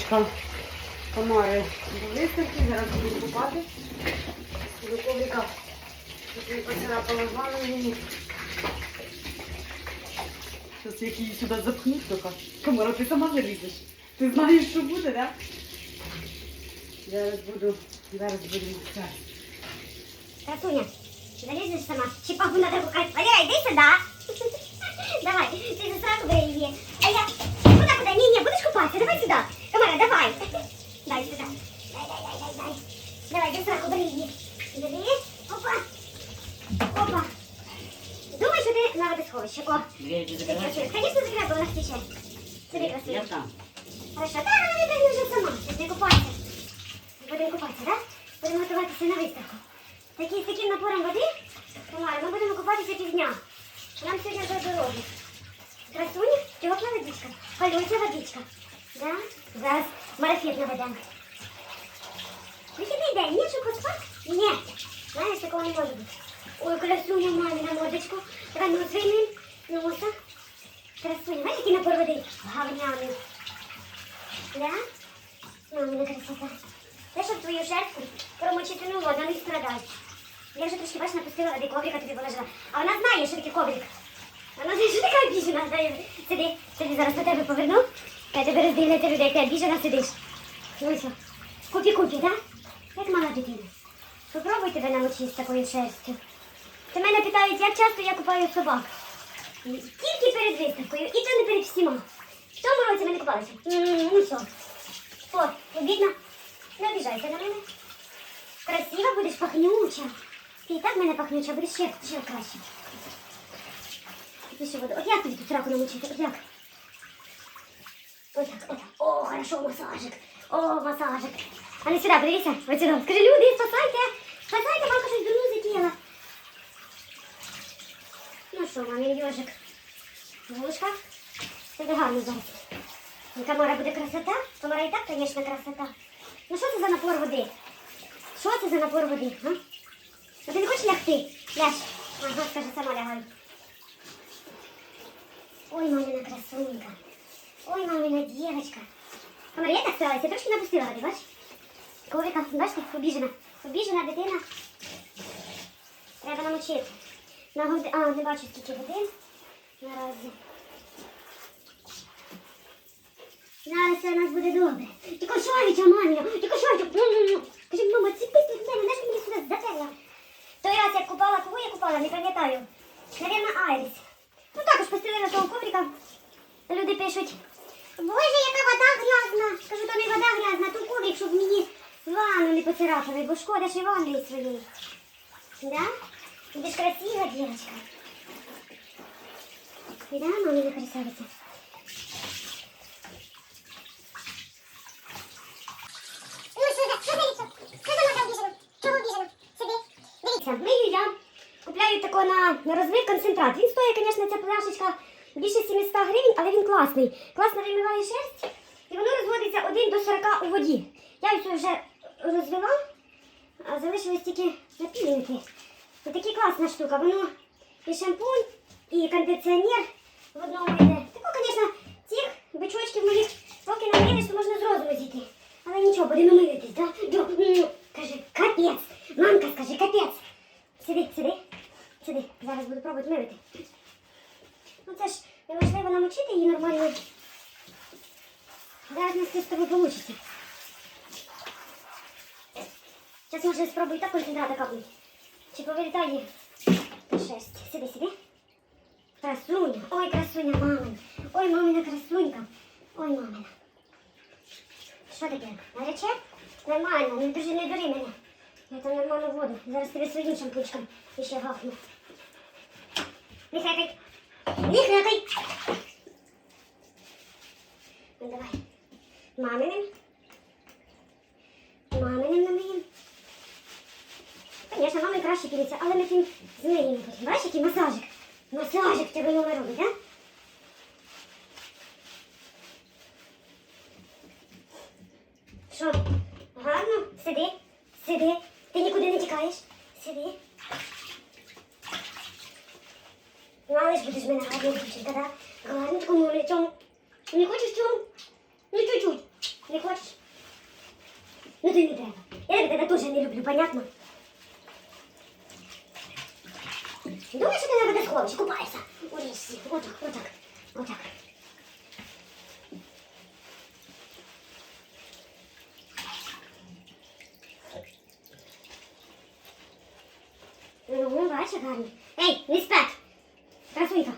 дівчатка, комари до виставки, зараз буду купати. Я поцарапала з вами мені. Зараз як її сюди запхнуть, тільки. Комара, ти сама залізеш. Ти знаєш, що буде, так? Зараз буду, зараз будемо це. Красуня, залезешь сама? Чипаху надо гукать. Валера, иди сюда. Давай, ты же сразу бери ее. А я... Куда, куда? Не, не, будешь купаться? Давай сюда. Камара, давай. Дай сюда. Дай, дай, дай, дай, дай. Давай, иди сразу бери ее. Бери. Опа. Опа. Думай, что ты на водосховище. О, Двері ты закривати. красивая. Конечно, закрывай, бо она встречает. Смотри, Я красиво. сам. Хорошо. Да, она не уже сама. Сейчас не купайся. Будемо купатися, так? Будемо готуватися на виставку. Такі, з таким напором води, Тамара, ми будемо купатися півдня. Нам сьогодні до дороги. Красуня, тепла водичка, палюча водичка. Да? Зараз марафет наведемо. Вихідний день, ні, щоб поспати? Ні. Знаєш, такого не може бути. Ой, красуня, мамі на модочку. Така носиним, носа. Красуня, бачиш, який напор води? Гавняний. Да? Мамина красота. Те, щоб твою шерстку промочити ну воду, не страдай. Я вже трошки бачиш, напустила води, коврика тобі положила. А вона знає, що таке коврик. Вона знає, що така обіжена. Сиди, сиди, зараз до тебе поверну. Я тебе роздивляться людей, як ти обіжена сидиш. Ну? Купі-купі, так? Як мала дитина. Попробуй тебе намочити з такою шерстю. Ти мене питають, як часто я купаю собак. Тільки перед виставкою, і то не перед всіма. В тому році ми купалися. Ну що? О, обідно. Не обіжайся на мене. Красива будеш пахнюча. Ти і так мене пахнюча, будеш ще, ще краще. Пиши воду. От як тобі тут раку намочити? От як? Отак, отак. О, хорошо, масажик. О, масажик. А не сюди, подивися. Ось сюди. Скажи, люди, спасайте. Спасайте, мамка щось дурну затіяла. Ну що, мамі йожик? Вушка? Це гарно зараз. Ну, Камара буде красота. Камара і так, звісно, красота. Ну що це за напор води? Що це за напор води? А? А ти не хочеш лягти? Ляж. Ага, скажи, сама лягай. Ой, мамина красунька. Ой, мамина девочка. Камара, я так трошки напустила води, бач? Коврика, бачите, обіжена. Обіжена дитина. Треба намочити. На годи... А, не бачу скільки годин. Наразі. Зараз все у нас буде добре. Тільки шовіча, маміна, тільки шовіча. Кажи, мама, ціпись від мене, знаєш, мені сюди затерла. Той раз я купала, кого я купала, не пам'ятаю. Навірно, Айріс. Ну також постелила того коврика. Люди пишуть, Боже, яка вода грязна. Кажу, то не вода грязна, то коврик, щоб мені ванну не поцарапали, бо шкода ж і ванної своєї. Да? Ти ж красива, дівчинка. Да, мама не Ну що за, що за ліцо? Що за мага обіжена? Чого обіжена? Сиди. Дивіться, мию я купляю тако на, на розмив концентрат. Він стоїть, звісно, ця пляшечка більше 700 гривень, але він класний. Класно вимиває шерсть, і воно розводиться 1 до 40 у воді. Я ось вже розвела, а залишилось тільки напілінки. Ось такі класна штука. Воно і шампунь, і кондиціонер в одному йде. Тако, звісно, цих бичочків моїх поки не вийдеш, то можна з розуму зійти. Але нічого, будемо миритись, да? Йо, Каже, капець. Мамка скаже, капець. Сиди, сиди, сиди. Зараз буду пробувати мирити. Ну це ж неможливо намочити її нормально. Зараз у нас з тобою вийде. Зараз може спробую так концентрата капнути. Чи повилітає шерсть? Сиди, сиди. Красуня. Ой, красуня, мамина. Ой, мамина красунька. Ой, мамина. Що таке? Гаряче? Нормально, не держи, не дури мене. Я там нормальну воду. Зараз тебе своїм шампучком ще гахну. Не хекай. Не хекай. Ну, давай. Маминим. Маминим намиємо. Звісно, мамі краще пилиться, але ми тим змиємо потім. Бачиш, який масажик? Масажик тебе номер робить, а? Думаю, що ти на водосховищі купаєшся у річці. Отак, отак, отак. Ну, бачу, гарний. Ей, не спать! Красуйка.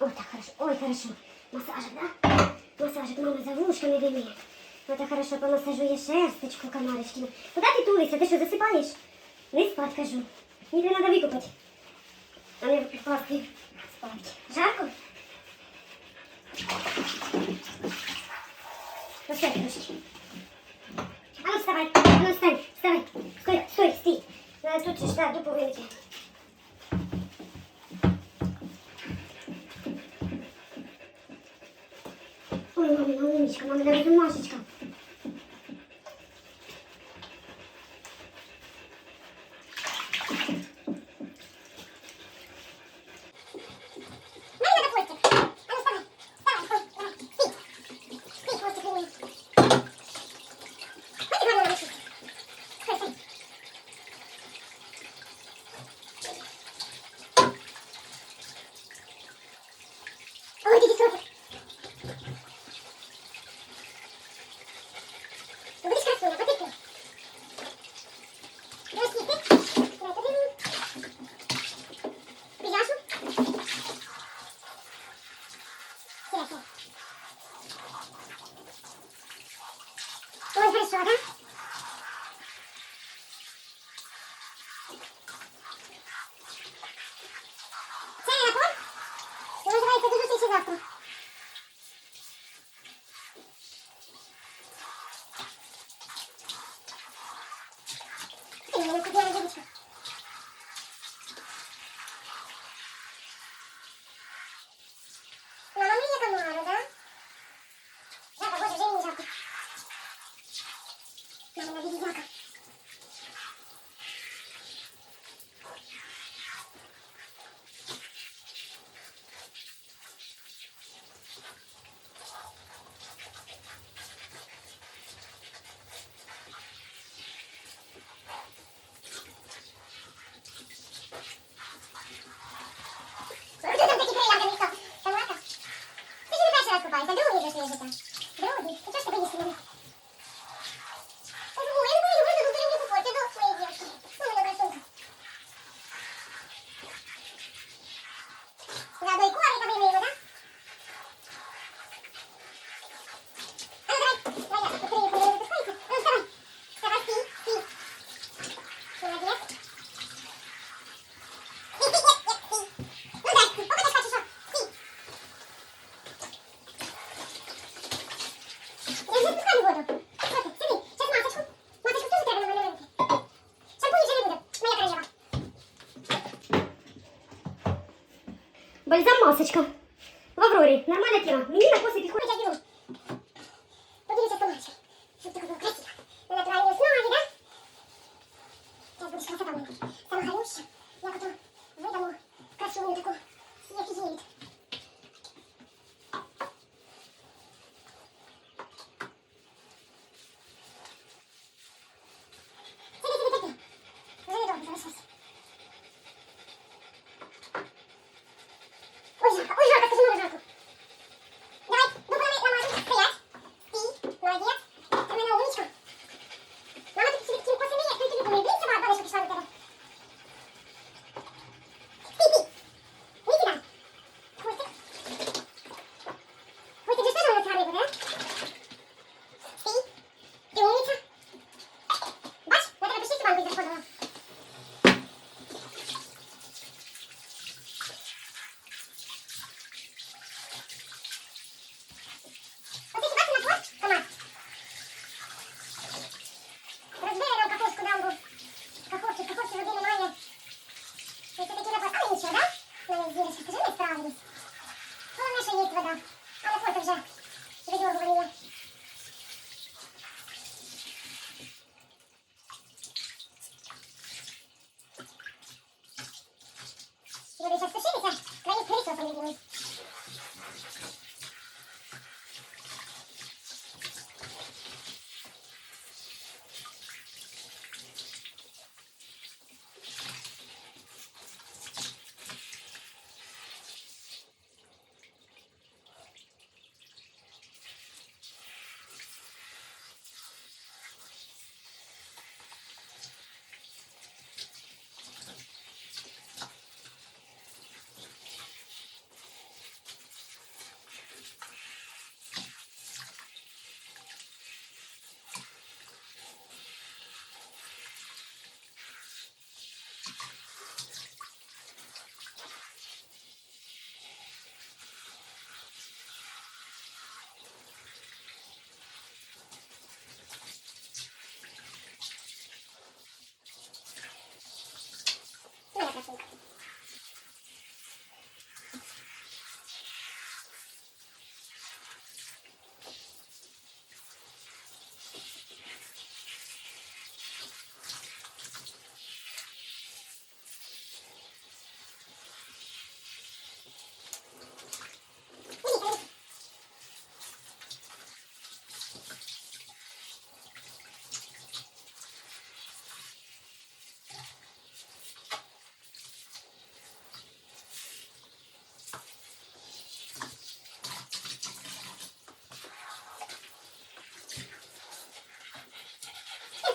Ой, так хорошо. Ой, хорошо. Массажик, да? Массажик, мама, за вушками вели. так хорошо, помассажу я шерсточку комарочкину. Куда ты тулишься? Ты что, засыпаешь? Не спать, кажу. Или надо выкупать. А мне припасы спать. Жарко? Ну стой, ну, подожди. А ну вставай, а ну встань, вставай. Стой, стой, ну, стой. Надо тут же да, дупу вымыть. Ой, мама, умничка, мама, даже Машечка. Hadi bakalım. Бальзам масочка. В Аврорі. Нормальна тема. Мені на коси підходить. вода. Але фото вже відео говорила.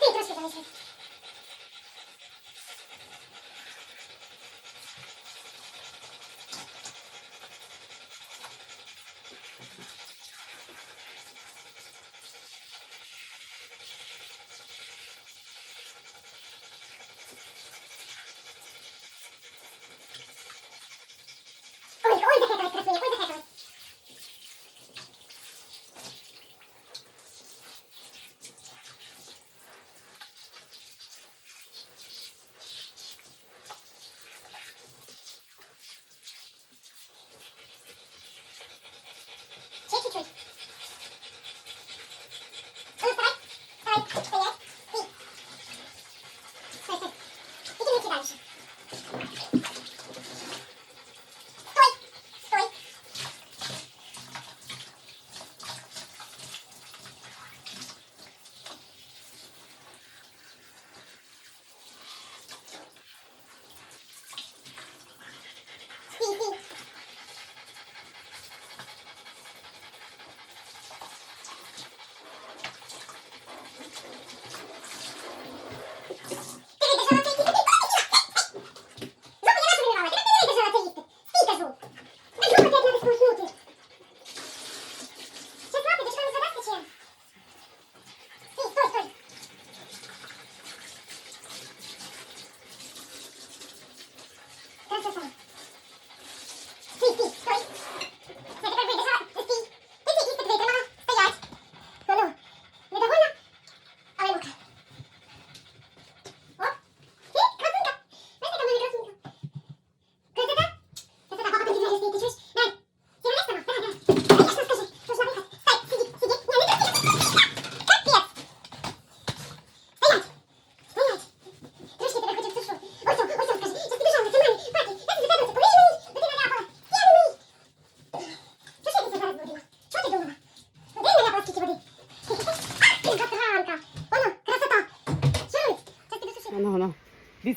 自己做的雪糕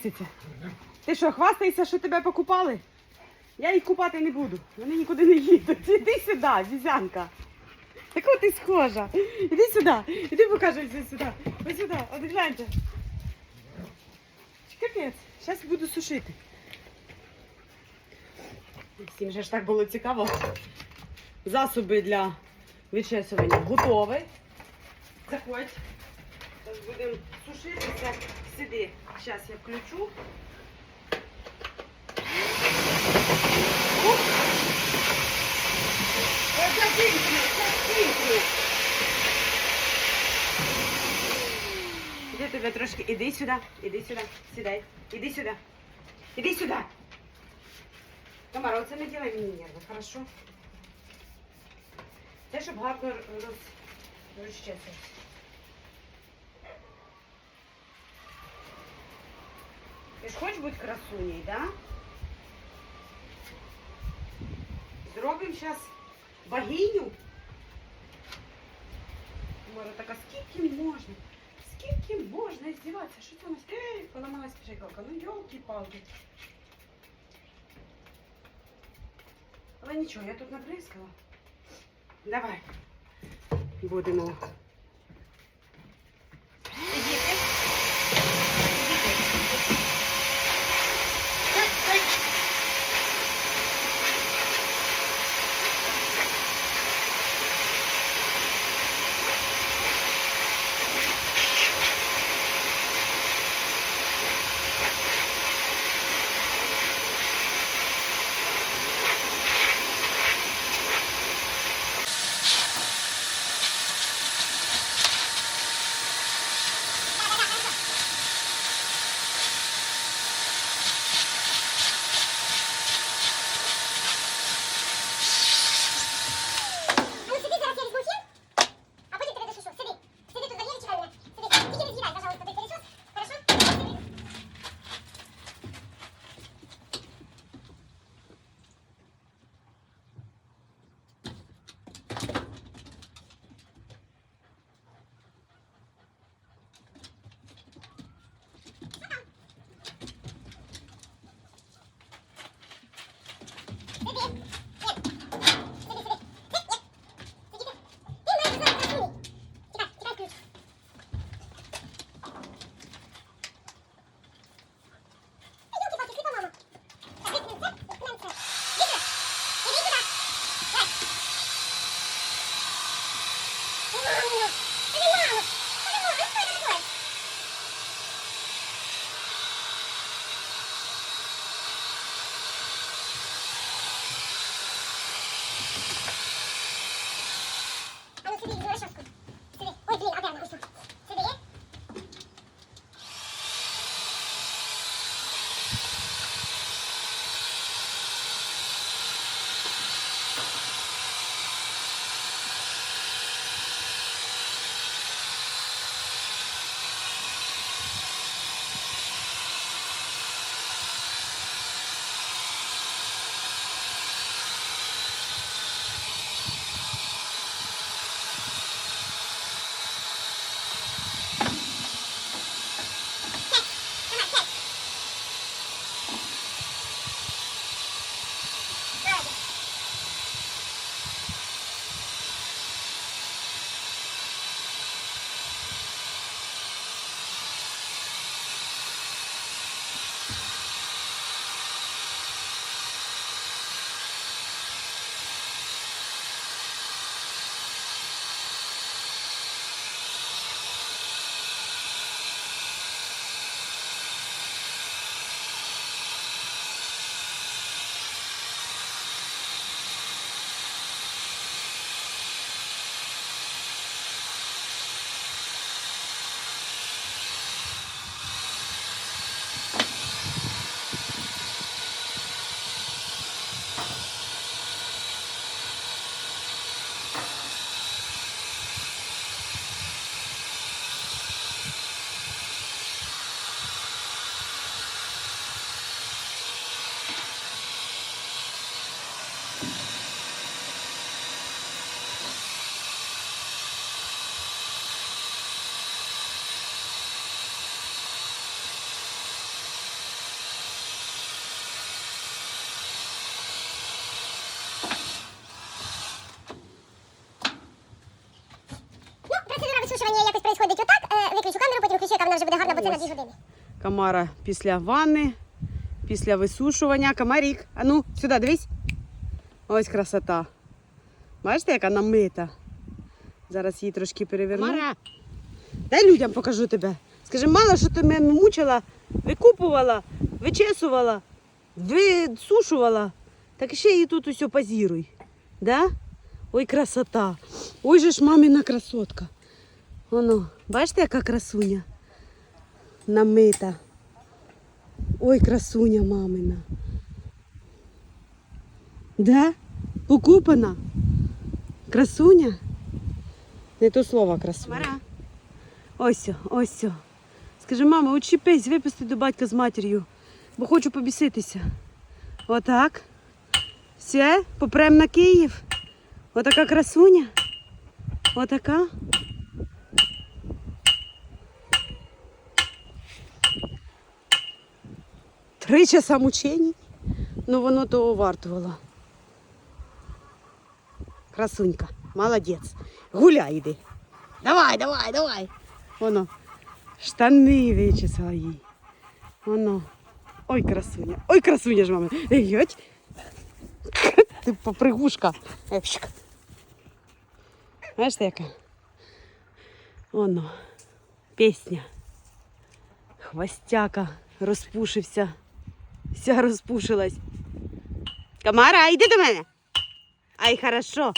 Біциться. Ти що, хвастаєшся, що тебе покупали? Я їх купати не буду. Вони нікуди не їдуть. Іди сюди, візянка. Така ти схожа. Іди сюди. Іди покажи сюди. Ось сюди. От гляньте. Капець. Зараз буду сушити. Всім же ж так було цікаво. Засоби для відчесування готові. Заходь. Зараз будемо сушитися. Сиди. Зараз я включу. Іди тебе трошки, іди сюди, іди сюди, сідай, іди сюди, іди сюди. Тамара, оце не ділай мені нерви, хорошо? Це щоб гарно роз... розчесати. Ти ж хочеш бути красуней, да? Зробимо зараз богиню. Мора така, скільки можна? Скільки можна здіватися? Що це у нас? Ей, поламалась пшикалка. Ну, йолки-палки. Але нічого, я тут набризкала. Давай. Будемо. Камара після ванни, після висушування. Камарік, а ну, сюди, дивись. Ось красота. Бачите, яка намита. Зараз її трошки переверну. Мара. Дай людям покажу тебе. Скажи, мало, що ти мене мучила, викупувала, вичесувала, висушувала. Так ще її тут усе позіруй. Да? Ой, красота. Ой же ж мамина красотка. Воно, бачите, яка красуня? Намита. Ой, красуня мамина. Да? Покупана? Красуня? Не то слово красуня. Ось, ось. Скажи, мама, учіпись, випусти до батька з матір'ю, бо хочу побіситися. Отак. Все, попрем на Київ. Отака красуня. Отака. Три часа мучень. Ну воно того вартувало. Красунька, молодець. Гуляй іди. Давай, давай, давай. Воно. Штани вичесала їй. Воно. Ой, красуня. Ой, красуня ж мама. Ей, йоть. Ти попригушка. Епщик. Знаєш, яка? Воно. Пісня. Хвостяка розпушився. Вся розпушилась. Камара, йди до мене. Ай, хорошо.